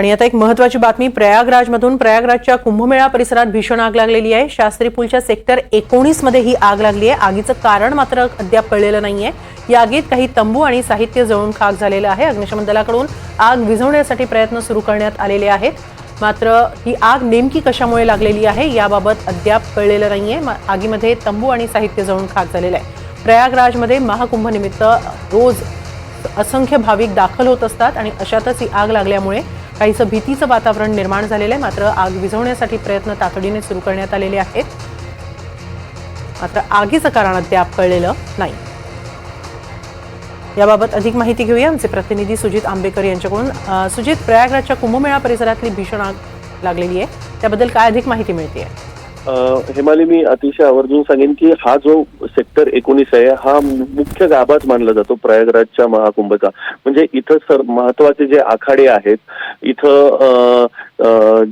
आणि आता एक महत्वाची बातमी प्रयागराजमधून प्रयागराजच्या कुंभमेळा परिसरात भीषण आग लागलेली आहे. शास्त्री पूलच्या सेक्टर एकोणीसमध्ये ही आग लागली आहे. आगीचं कारण मात्र अद्याप कळलेलं नाहीये. या आगीत काही तंबू आणि साहित्य जळून खाक झालेलं आहे. अग्निशमन दलाकडून आग विझवण्यासाठी प्रयत्न सुरू करण्यात आलेले आहेत. मात्र ही आग नेमकी कशामुळे लागलेली आहे याबाबत अद्याप कळलेलं नाहीये. मा- आगीमध्ये तंबू आणि साहित्य जळून खाक झालेलं आहे. प्रयागराजमध्ये महाकुंभनिमित्त रोज असंख्य भाविक दाखल होत असतात आणि अशातच ही आग लागल्यामुळे काहीसं भीतीचं वातावरण निर्माण झालेलं आहे. मात्र आग विझवण्यासाठी प्रयत्न तातडीने सुरू करण्यात आलेले आहेत. मात्र आगीचं कारण अद्याप कळलेलं नाही. याबाबत अधिक माहिती घेऊया. आमचे प्रतिनिधी सुजित आंबेकर यांच्याकडून. सुजित प्रयागराजच्या कुंभमेळा परिसरातली भीषण आग लागलेली आहे. त्याबद्दल काय अधिक माहिती मिळते आहे हेमाली मी अतिशय आवर्जून सांगेन की हा जो सेक्टर एकोणीस आहे हा मुख्य गाभाच मानला जातो प्रयागराजच्या महाकुंभचा. म्हणजे इथं सर महत्त्वाचे जे आखाडे आहेत इथं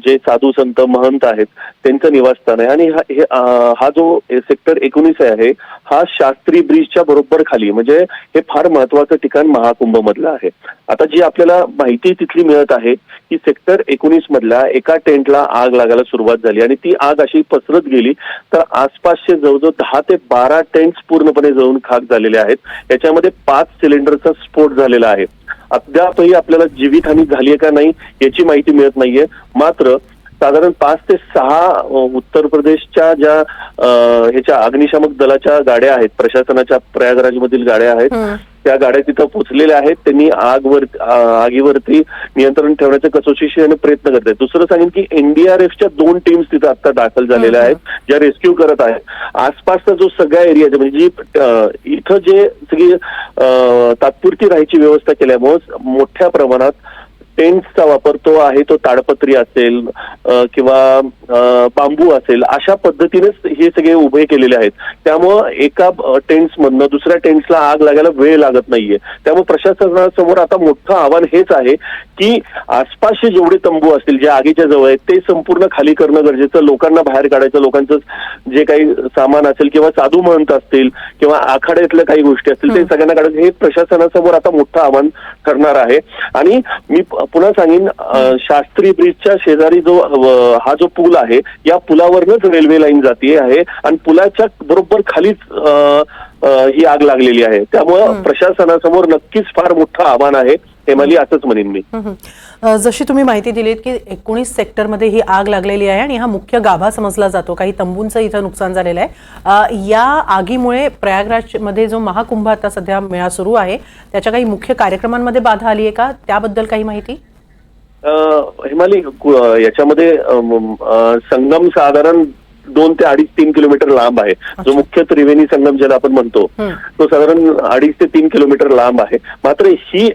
जे साधू संत महंत आहेत त्यांचं निवासस्थान आहे. आणि हा हा जो सेक्टर एकोणीस आहे हा शास्त्री ब्रिजच्या बरोबर खाली म्हणजे हे फार महत्वाचं ठिकाण महाकुंभ मधलं आहे. आता जी आपल्याला माहिती तिथली मिळत आहे की सेक्टर एकोणीस मधल्या एका टेंटला आग लागायला सुरुवात झाली आणि ती आग अशी पसरत गेली तर आसपासचे जवळजवळ दहा ते बारा टेंट्स पूर्णपणे जळून खाक झालेले आहेत. याच्यामध्ये पाच सिलेंडरचा स्फोट झालेला आहे. अद्यापही आपल्याला जीवितहानी झाली आहे का नाही याची माहिती मिळत नाहीये. मात्र साधारण पाच ते सहा उत्तर प्रदेशच्या ज्या ह्याच्या अग्निशामक दलाच्या गाड्या आहेत प्रशासनाच्या प्रयागराजमधील गाड्या आहेत त्या गाड्या तिथं पोहोचलेल्या आहेत. त्यांनी आगवर आगीवरती नियंत्रण ठेवण्याच्या कसोशीने प्रयत्न करत आहेत दुसरं सांगेन की एनडीआरएफच्या दोन टीम्स तिथं आता दाखल झालेल्या आहेत ज्या रेस्क्यू करत आहेत. आसपासचा जो सगळ्या एरिया म्हणजे जी इथं जे सगळी तात्पुरती राहायची व्यवस्था केल्यामुळे मोठ्या प्रमाणात टेंट्सचा वापर तो आहे तो ताडपत्री असेल किंवा बांबू असेल अशा पद्धतीनेच हे सगळे उभे केलेले आहेत. त्यामुळं एका टेंट्स मधनं दुसऱ्या टेंट्सला आग लागायला वेळ लागत नाहीये. त्यामुळे प्रशासनासमोर आता मोठं आव्हान हेच आहे की आसपासचे जेवढे तंबू असतील जे आगीच्या जवळ आहेत ते संपूर्ण खाली करणं गरजेचं लोकांना बाहेर काढायचं लोकांचं जे काही सामान असेल किंवा साधू महंत असतील किंवा आखाड्यातल्या काही गोष्टी असतील ते सगळ्यांना काढायचं. हे प्रशासनासमोर आता मोठं आव्हान ठरणार आहे. आणि मी पुन्हा सांगेन शास्त्री ब्रिजच्या शेजारी जो हा जो पूल आहे या पुलावरनच रेल्वे लाईन जाते आहे आणि पुलाच्या बरोबर खालीच ही आग लागलेली आहे. त्यामुळं प्रशासनासमोर नक्कीच फार मोठं आव्हान आहे. हेमाली असंच म्हणेन मी. जशी तुम्ही माहिती दिलीत की एकोणीस सेक्टरमध्ये ही आग लागलेली आहे आणि हा मुख्य गाभा समजला जातो. काही तंबूंचं इथं नुकसान झालेलं आहे. या आगीमुळे प्रयागराजमध्ये जो महाकुंभ आता सध्या मेळा सुरू आहे त्याच्या काही मुख्य कार्यक्रमांमध्ये बाधा आली आहे का? त्याबद्दल काही माहिती? हिमाली याच्यामध्ये संगम साधारण दोन ते अडीच तीन किलोमीटर लांब आहे. जो मुख्य त्रिवेणी संगम ज्याला आपण म्हणतो. तो साधारण अडीच ते तीन किलोमीटर लांब आहे. मात्र ही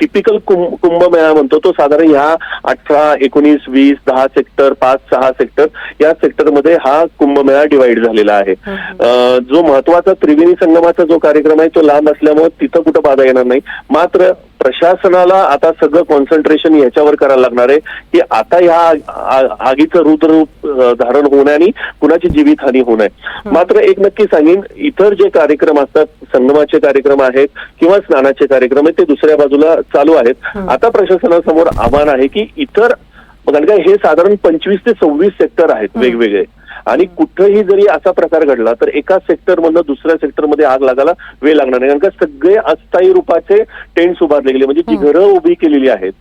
टिपिकल कुंभमेळा म्हणतो तो साधारण ह्या अठरा एकोणीस वीस दहा सेक्टर पाच सहा सेक्टर या सेक्टरमध्ये हा कुंभमेळा डिवाइड झालेला आहे. जो महत्त्वाचा त्रिवेणी संगमाचा जो कार्यक्रम आहे तो लांब असल्यामुळे तिथं कुठं बाधा येणार नाही. मात्र प्रशासनाला आता सगळं कॉन्सन्ट्रेशन याच्यावर करायला लागणार आहे की आता ह्या आगीचं रुद्ररूप धारण होऊ नये आणि कुणाची जीवितहानी होऊ नये. मात्र एक नक्की सांगेन इतर जे कार्यक्रम असतात संगमाचे कार्यक्रम आहेत किंवा स्नानाचे कार्यक्रम आहेत ते दुसऱ्या बाजूला चालू आहेत. आता प्रशासनासमोर आव्हान आहे की इतर कारण का हे साधारण पंचवीस ते सव्वीस सेक्टर आहेत वेगवेगळे. आणि कुठंही जरी असा प्रकार घडला तर एका सेक्टर मधनं दुसऱ्या सेक्टरमध्ये आग लागायला वेळ लागणार नाही. कारण का सगळे अस्थायी रूपाचे टेंट्स उभारले गेले. म्हणजे जी घरं उभी केलेली आहेत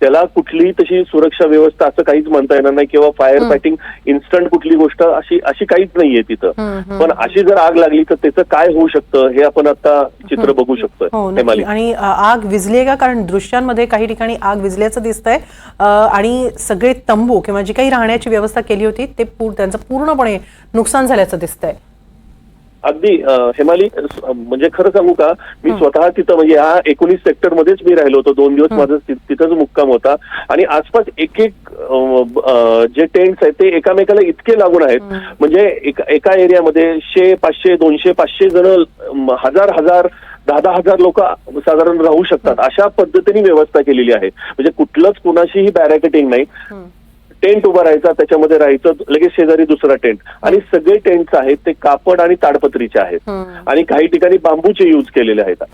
त्याला कुठलीही तशी सुरक्षा व्यवस्था असं काहीच म्हणता येणार नाही किंवा फायर फायटिंग इन्स्टंट कुठली गोष्ट अशी अशी काहीच नाहीये तिथं. पण अशी जर आग लागली तर त्याचं काय होऊ शकतं हे आपण आता चित्र बघू हो शकतोय नक्की. हेमाली आणि आग आहे का? कारण दृश्यांमध्ये काही ठिकाणी आग विझल्याचं दिसतंय. आणि सगळे तंबू किंवा जी काही राहण्याची व्यवस्था केली होती ते त्यांचं पूर्णपणे नुकसान झाल्याचं दिसतंय. अगदी हेमाली म्हणजे खरं सांगू का? मी स्वतः तिथं म्हणजे या एकोणीस सेक्टर मध्येच मी राहिलो होतो. दोन दिवस माझं तिथंच मुक्काम होता. आणि आसपास एक एक जे टेंट्स आहेत ते एकामेकाला इतके लागून आहेत. म्हणजे एका- एरियामध्ये शे पाचशे दोनशे पाचशे जण हजार हजार दहा दहा हजार लोक साधारण राहू शकतात. अशा पद्धतीने व्यवस्था केलेली आहे. म्हणजे कुठलंच कुणाशीही बॅरॅकेटिंग नाही. टेंट उभा राहायचा त्याच्यामध्ये राहायचं लगेच शेजारी दुसरा टेंट. आणि सगळे टेंट्स आहेत ते कापड आणि ताडपत्रीचे आहेत. आणि काही ठिकाणी बांबूचे यूज केलेले आहेत.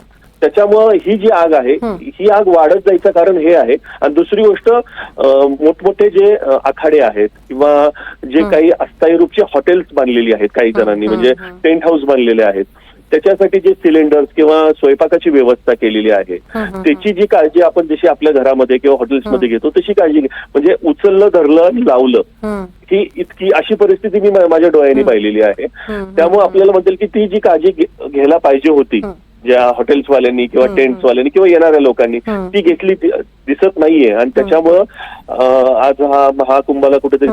त्याच्यामुळं ही जी आग आहे ही. आग वाढत जायचं कारण हे आहे. आणि दुसरी गोष्ट मोठमोठे जे आखाडे आहेत किंवा जे काही अस्थायी रूपची हॉटेल्स बांधलेली आहेत काही जणांनी म्हणजे टेंट हाऊस बांधलेले आहेत. त्याच्यासाठी जे सिलेंडर्स किंवा स्वयंपाकाची व्यवस्था केलेली आहे त्याची जी काळजी आपण जशी आपल्या घरामध्ये किंवा हॉटेल्समध्ये घेतो तशी काळजी म्हणजे उचललं धरलं आणि लावलं. ही. इतकी अशी परिस्थिती मी माझ्या डोळ्यांनी पाहिलेली आहे. त्यामुळे आपल्याला म्हणतील की ती जी काळजी घ्यायला पाहिजे होती ज्या हॉटेल्सवाल्यांनी किंवा टेंट्सवाल्यांनी किंवा येणाऱ्या लोकांनी ती घेतली दिसत नाहीये. आणि त्याच्यामुळं आज हा महाकुंभाला कुठेतरी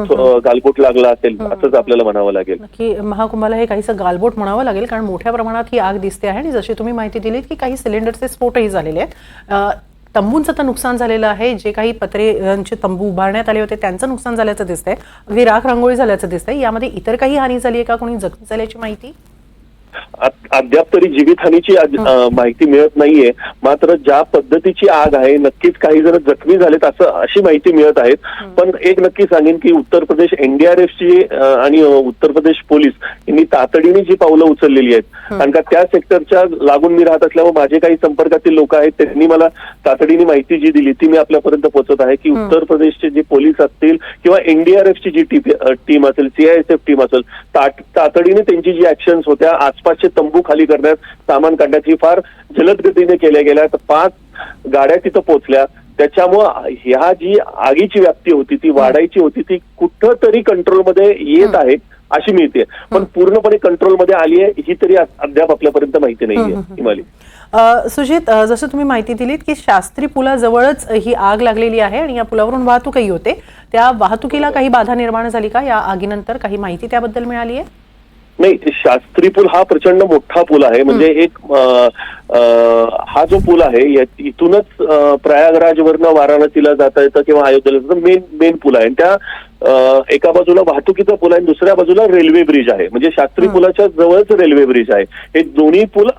गालबोट लागला असेल असंच आपल्याला म्हणावं लागेल. नक्की महाकुंभाला हे काहीसं गालबोट म्हणावं लागेल कारण मोठ्या प्रमाणात ही आग दिसते आहे. आणि जशी तुम्ही माहिती दिलीत की काही सिलेंडरचे स्फोटही झालेले आहेत. तंबूंचं तर नुकसान झालेलं आहे. जे काही पत्रेंचे तंबू उभारण्यात आले होते त्यांचं नुकसान झाल्याचं दिसतंय. अगदी राख रांगोळी झाल्याचं दिसतंय. यामध्ये इतर काही हानी झाली आहे का? कोणी जखमी झाल्याची माहिती? अद्याप तरी जीवितहानीची माहिती मिळत नाहीये. मात्र ज्या पद्धतीची आग आहे नक्कीच काही जण जखमी झालेत असं अशी माहिती मिळत आहेत पण एक नक्की सांगेन की उत्तर प्रदेश एनडीआरएफची आणि उत्तर प्रदेश पोलीस यांनी तातडीने जी पावलं उचललेली आहेत. कारण का त्या सेक्टरच्या लागून मी राहत असल्यामुळे माझे काही संपर्कातील लोक आहेत त्यांनी मला तातडीने माहिती जी दिली ती मी आपल्यापर्यंत पोहोचत आहे की उत्तर प्रदेशचे जे पोलीस असतील किंवा एनडीआरएफची जी टीम असेल सीआयएसएफ टीम असेल तात- तातडीने त्यांची जी ऍक्शन्स होत्या आसपासचे तंबू खाली करण्यात सामान काढण्यात ही फार जलद गतीने केल्या गेल्या. पाच गाड्या तिथं पोहोचल्या. त्याच्यामुळं ह्या जी आगीची व्याप्ती होती ती वाढायची होती ती कुठंतरी कंट्रोलमध्ये येत आहे अशी मिळते पण पूर्णपणे कंट्रोलमध्ये आली आहे ही तरी अद्याप आपल्यापर्यंत माहिती नाहीये हिमाली. सुजित जसं तुम्ही माहिती दिलीत की शास्त्री पुलाजवळच ही आग लागलेली आहे आणि या पुलावरून वाहतूकही होते. त्या वाहतुकीला काही बाधा निर्माण झाली का? या आगीनंतर काही माहिती त्याबद्दल मिळाली आहे नाही शास्त्री पूल हा प्रचंड मोठा पूल आहे. म्हणजे एक अं, अं, हा जो पूल आहे इथूनच प्रयागराजवरनं वाराणसीला जाता येतं किंवा अयोध्येला जातं मेन मेन पूल आहे. त्या एका बाजूला वाहतुकीचा पूल आहे आणि दुसऱ्या बाजूला रेल्वे ब्रिज आहे. म्हणजे शास्त्री पुलाच्या जवळच रेल्वे ब्रिज आहे. हे दोन्ही पूल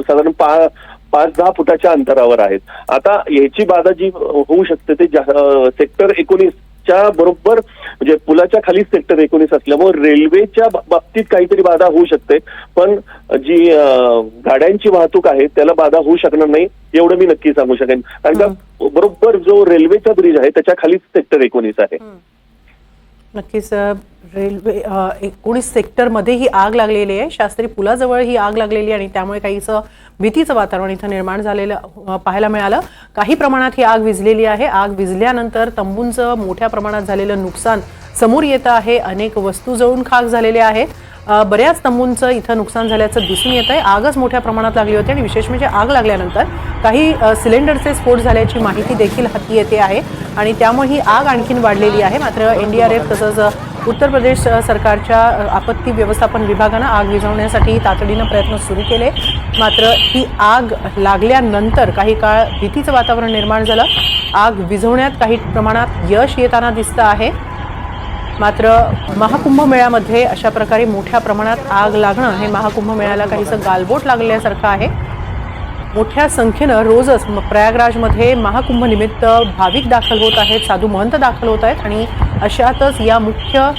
साधारण पा पाच दहा फुटाच्या अंतरावर आहेत. आता याची बाधा जी होऊ शकते ते सेक्टर एकोणीस च्या बरोबर म्हणजे पुलाच्या खाली सेक्टर एकोणीस असल्यामुळे रेल्वेच्या बाबतीत काहीतरी बाधा होऊ शकते. पण जी गाड्यांची वाहतूक आहे त्याला बाधा होऊ शकणार नाही एवढं मी नक्की सांगू शकेन. कारण का बरोबर जो रेल्वेचा ब्रिज आहे त्याच्या खालीच सेक्टर एकोणीस आहे. नक्कीच रेल्वे एकोणीस सेक्टरमध्ये ही आग लागलेली आहे. शास्त्री पुलाजवळ ही आग लागलेली आणि त्यामुळे काहीसं भीतीचं वातावरण इथं निर्माण झालेलं पाहायला मिळालं. काही प्रमाणात ही आग विझलेली आहे. आग विझल्यानंतर तंबूंचं मोठ्या प्रमाणात झालेलं नुकसान समोर येतं आहे. अनेक वस्तू जळून खाक झालेल्या आहेत बऱ्याच तंबूंचं इथं नुकसान झाल्याचं दिसून येत आहे. आगच मोठ्या प्रमाणात लागली होती आणि विशेष म्हणजे आग लागल्यानंतर काही सिलेंडरचे स्फोट झाल्याची माहिती देखील हाती येते आहे आणि त्यामुळे ही आग आणखीन वाढलेली आहे. मात्र एन डी आर एफ तसंच उत्तर प्रदेश सरकारच्या आपत्ती व्यवस्थापन विभागानं आग विझवण्यासाठी तातडीनं प्रयत्न सुरू केले. मात्र ही आग लागल्यानंतर काही काळ भीतीचं वातावरण निर्माण झालं. आग विझवण्यात काही प्रमाणात यश येताना दिसतं आहे. मात्र महाकुंभ मेळ्यामध्ये अशा प्रकारे मोठ्या प्रमाणात आग लागणं हे महाकुंभ मेळ्याला काहीसं गालबोट लागल्यासारखं आहे. मोठ्या संख्येनं रोजच प्रयागराजमध्ये महाकुंभनिमित्त भाविक दाखल होत आहेत साधू महंत दाखल होत आहेत आणि अशातच या मुख्य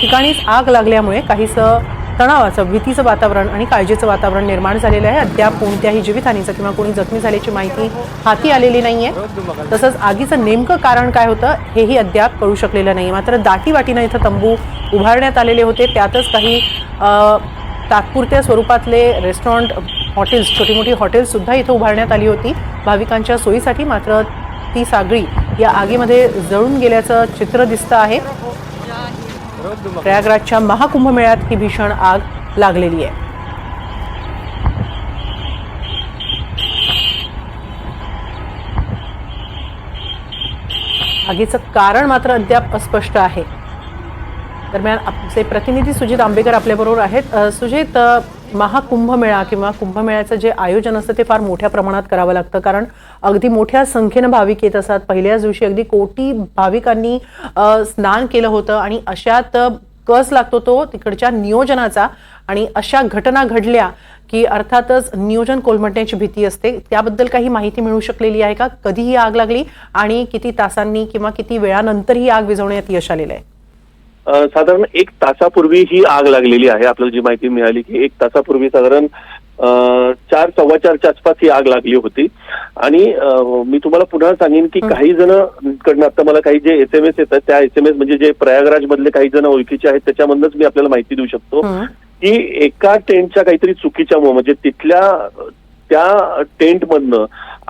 ठिकाणीच आग लागल्यामुळे काहीसं तणावाचं भीतीचं वातावरण आणि काळजीचं वातावरण निर्माण झालेलं आहे. अद्याप कोणत्याही जीवितहानीचं किंवा कोणी जखमी झाल्याची माहिती हाती आलेली नाही आहे तसंच आगीचं नेमकं कारण काय होतं हेही अद्याप कळू शकलेलं नाही. मात्र दाटीवाटीनं इथं तंबू उभारण्यात आलेले होते. त्यातच काही तात्पुरत्या स्वरूपातले रेस्टॉरंट हॉटेल्स छोटी मोठी हॉटेल्ससुद्धा इथं उभारण्यात आली होती. भाविकांच्या सोयीसाठी मात्र ती सागळी या आगीमध्ये जळून गेल्याचं चित्र दिसतं आहे. प्रयागराजच्या महाकुंभमेळ्यात ही भीषण आग लागलेली आहे. आगीचं कारण मात्र अद्याप अस्पष्ट आहे. दरम्यान आपले प्रतिनिधी सुजित आंबेकर आपल्याबरोबर आहेत. सुजित महाकुंभमेळा किंवा कुंभमेळ्याचं जे आयोजन असतं ते फार मोठ्या प्रमाणात करावं लागतं. कारण अगदी मोठ्या संख्येनं भाविक येत असतात. पहिल्याच दिवशी अगदी कोटी भाविकांनी स्नान केलं होतं आणि अशात कस लागतो तो तिकडच्या नियोजनाचा आणि अशा घटना घडल्या की अर्थातच नियोजन कोलमडण्याची भीती असते. त्याबद्दल काही माहिती मिळू शकलेली आहे का? कधी ही आग लागली आणि किती तासांनी किंवा किती वेळानंतर ही आग विझवण्यात यश आलेलं आहे? साधारण एक तासापूर्वी ही आग लागलेली आहे. आपल्याला जी माहिती मिळाली की एक तासापूर्वी साधारण चार सव्वा चारच्या आसपास ही आग लागली होती. आणि मी तुम्हाला पुन्हा सांगेन की काही जण कडनं आता मला काही जे एस एम एस येतात त्या एस एम एस म्हणजे जे प्रयागराज मधले काही जण ओळखीचे आहेत त्याच्यामधनच मी आपल्याला माहिती देऊ शकतो. की एका टेंटच्या काहीतरी चुकीच्या म्हणजे तिथल्या त्या टेंट मधनं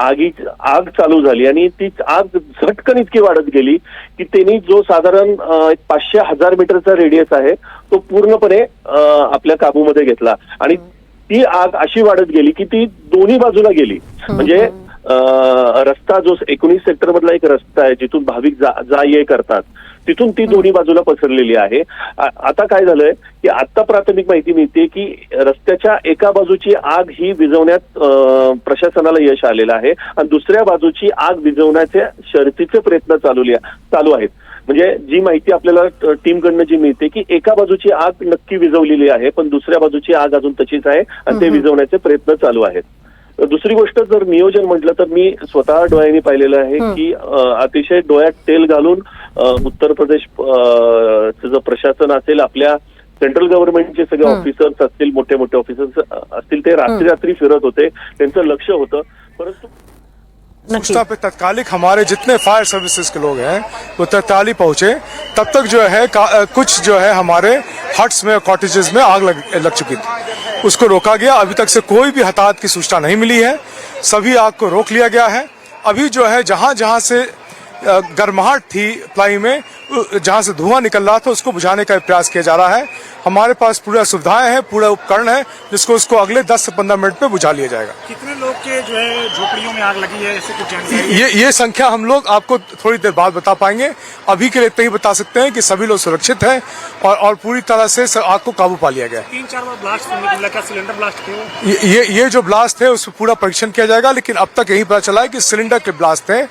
आगी आग चालू झाली आणि ती आग झटकन इतकी वाढत गेली की त्यांनी जो साधारण पाचशे हजार मीटरचा रेडियस आहे तो पूर्णपणे आपल्या काबूमध्ये घेतला. आणि ती आग अशी वाढत गेली की ती दोन्ही बाजूला गेली. म्हणजे रस्ता जो एकोणीस सेक्टर मधला एक रस्ता आहे जिथून भाविक जा ये करतात. तिथून ती दोन्ही बाजूला पसरलेली आहे. आता काय झालंय की आता प्राथमिक माहिती मिळते की रस्त्याच्या एका बाजूची आग ही विझवण्यात अं, प्रशासनाला यश आलेलं आहे आणि दुसऱ्या बाजूची आग विझवण्याचे शर्तीचे प्रयत्न चालू चालू आहेत. म्हणजे जी माहिती आपल्याला टीम कडनं जी मिळते की एका बाजूची आग नक्की विझवलेली आहे पण दुसऱ्या बाजूची आग अजून तशीच आहे आणि ते विझवण्याचे प्रयत्न चालू आहेत. दुसरी गोष्ट जर नियोजन म्हटलं तर मी स्वतः डोळ्यांनी पाहिलेलं आहे की अतिशय डोळ्यात तेल घालून उत्तर प्रदेश जे प्रशासन असेल आपल्या सेंट्रल गव्हर्नमेंटचे सगळे ऑफिसर्स असतील मोठे मोठे ऑफिसर्स असतील ते रात्री रात्री फिरत होते. त्यांचं लक्ष होतं. परंतु सूचना पे तत्कालिक हमारे जितने फायर सर्विसेज़ के लोग हैं वो तत्काली पहुँचे। तब तक जो है कुछ जो है हमारे हट्स में कॉटेजेस में आग लग, लग चुकी थी। उसको रोका गया। अभी तक से कोई भी हताहत की सूचना नहीं मिली है। सभी आग को रोक लिया गया है। अभी जो है जहाँ जहाँ से गर्माहट थी प्लाई में जहाँ से धुआँ निकल रहा था उसको बुझाने का प्रयास किया जा रहा है। हमारे पास पूरा सुविधाएँ हैं पूरा उपकरण है जिसको उसको अगले 10 से 15 मिनट में बुझा लिया जाएगा। कितने लोग के जो है झोपड़ियों में आग लगी है ऐसे कुछ जानकारी ये ये संख्या हम लोग आपको थोड़ी देर बाद बता पाएँगे। अभी के लिए इतना ही बता सकते हैं कि सभी लोग सुरक्षित हैं और और पूरी तरह से आग को काबू पा लिया गया है। तीन चार बार ब्लास्ट सिलेंडर ब्लास्ट ये ये जो ब्लास्ट है उस पूरा परीक्षण किया जाएगा लेकिन अब तक यही पता चला है कि सिलेंडर के ब्लास्ट थे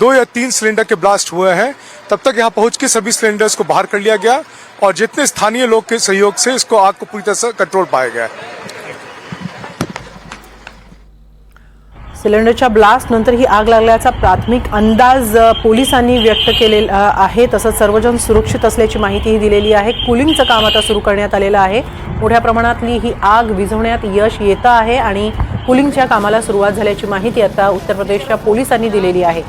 दो या तीन सिलेंडर के ब्लास्ट हुए हैं। तब तक यहाँ पहुंच के सभी सिलेंडर्स को बाहर कर लिया गया और जितने स्थानीय लोग के सहयोग से इसको आग को पूरी तरह से कंट्रोल पाया गया सिलेंडरच्या ब्लास्ट नंतर ही आग लागल्याचा प्राथमिक अंदाज पोलिसांनी व्यक्त केलेला आहे. तसंच सर्वजण सुरक्षित असल्याची माहितीही दिलेली आहे. कुलिंगचं काम आता सुरू करण्यात आलेलं आहे. मोठ्या प्रमाणातली ही आग विझवण्यात यश येतं आहे आणि कुलिंगच्या कामाला सुरुवात झाल्याची माहिती आता उत्तर प्रदेशच्या पोलिसांनी दिलेली आहे.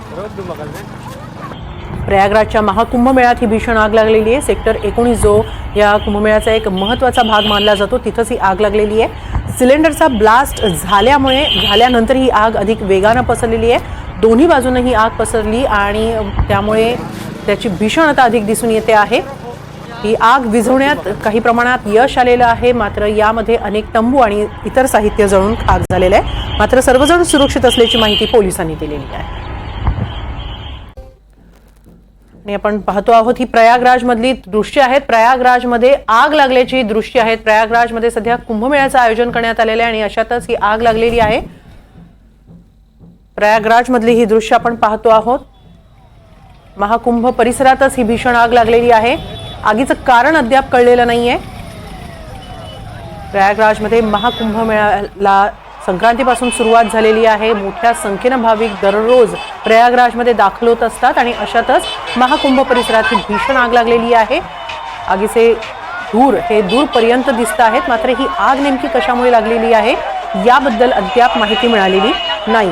प्रयागराजच्या महाकुंभमेळ्यात ही भीषण आग लागलेली आहे. सेक्टर एकोणीस जो या कुंभमेळ्याचा एक महत्त्वाचा भाग मानला जातो तिथंच ही आग लागलेली आहे. सिलेंडरचा ब्लास्ट झाल्यामुळे झाल्यानंतर ही आग अधिक वेगानं पसरलेली आहे. दोन्ही बाजूनं ही आग पसरली आणि त्यामुळे त्याची भीषणता अधिक दिसून येते आहे. ही आग विझवण्यात काही प्रमाणात यश आलेलं आहे मात्र यामध्ये अनेक तंबू आणि इतर साहित्य जळून खाक झालेलं आहे. मात्र सर्वजण सुरक्षित असल्याची माहिती पोलिसांनी दिलेली आहे. आणि आपण पाहतो आहोत. ही प्रयागराजमधली दृश्य आहेत. प्रयागराजमध्ये आग लागल्याची दृश्य आहेत. प्रयागराजमध्ये सध्या कुंभमेळ्याचं आयोजन करण्यात आलेलं आहे आणि अशातच ही आग लागलेली आहे. प्रयागराजमधली ही दृश्य आपण पाहतो आहोत. महाकुंभ परिसरातच ही भीषण आग लागलेली आहे. आगीचं कारण अद्याप कळलेलं नाहीये. प्रयागराजमध्ये महाकुंभमेळ्याला संक्रांतीपासून सुरुवात झालेली आहे. मोठ्या संख्येनं भाविक दररोज प्रयागराजमध्ये दाखल होत असतात आणि अशातच महाकुंभ परिसरात ही भीषण आग लागलेली आहे. आगीचे धूर हे दूरपर्यंत दिसत आहेत मात्र ही आग नेमकी कशामुळे लागलेली आहे याबद्दल अद्याप माहिती मिळालेली नाही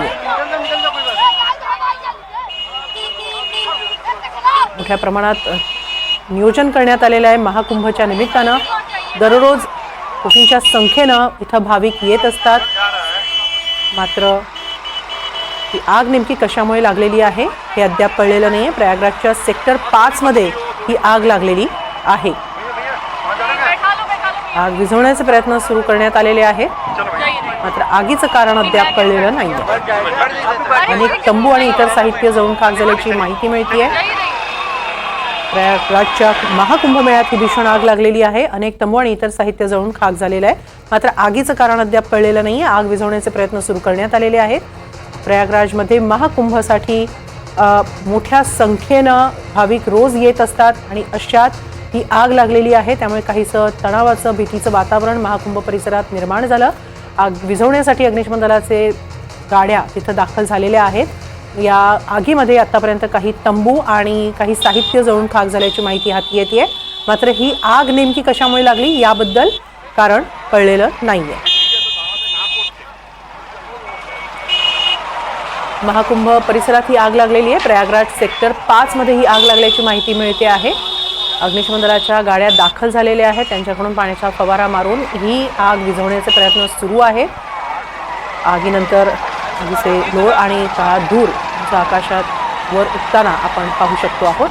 मोठ्या प्रमाणात नियोजन करण्यात आलेलं आहे महाकुंभच्या निमित्तानं. दररोज कोटींच्या संख्येनं इथं भाविक येत असतात. मात्र ही आग नेमकी कशामुळे लागलेली आहे हे अद्याप कळलेलं नाही आहे प्रयागराजच्या सेक्टर पाचमध्ये ही आग लागलेली आहे. आग विझवण्याचे प्रयत्न सुरू करण्यात आलेले आहेत. मात्र आगीचं कारण अद्याप कळलेलं नाही अनेक तंबू आणि इतर साहित्य जळून खाक झाल्याची माहिती मिळते आहे प्रयागराजच्या महाकुंभ मेळ्यात ही भीषण आग लागलेली आहे. अनेक तंबू आणि इतर साहित्य जळून खाक झालेलं आहे. मात्र आगीचं कारण अद्याप कळलेलं नाही आग विझवण्याचे प्रयत्न सुरू करण्यात आलेले आहेत. प्रयागराजमध्ये महाकुंभसाठी मोठ्या संख्येनं भाविक रोज येत असतात आणि अशात ही आग लागलेली आहे. त्यामुळे काहीसं तणावाचं भीतीचं वातावरण महाकुंभ परिसरात निर्माण झालं. आग विझवण्यासाठी अग्निशमन दलाचे गाड्या तिथं दाखल झालेल्या आहेत. या आगीमध्ये आत्तापर्यंत काही तंबू आणि काही साहित्य जळून खाक झाल्याची माहिती हाती येते मात्र ही आग नेमकी कशामुळे लागली याबद्दल कारण कळलेलं नाही आहे महाकुंभ परिसरात ही आग लागलेली आहे. प्रयागराज सेक्टर पाचमध्ये ही आग लागल्याची माहिती मिळते आहे. अग्निशमन दलाच्या गाड्या दाखल झालेल्या आहेत. त्यांच्याकडून पाण्याचा फवारा मारून ही आग विझवण्याचे प्रयत्न सुरू आहे. आगीनंतर जिसे लोळ आणि काळा धूर आकाशात वर उठताना आपण पाहू शकतो आहोत.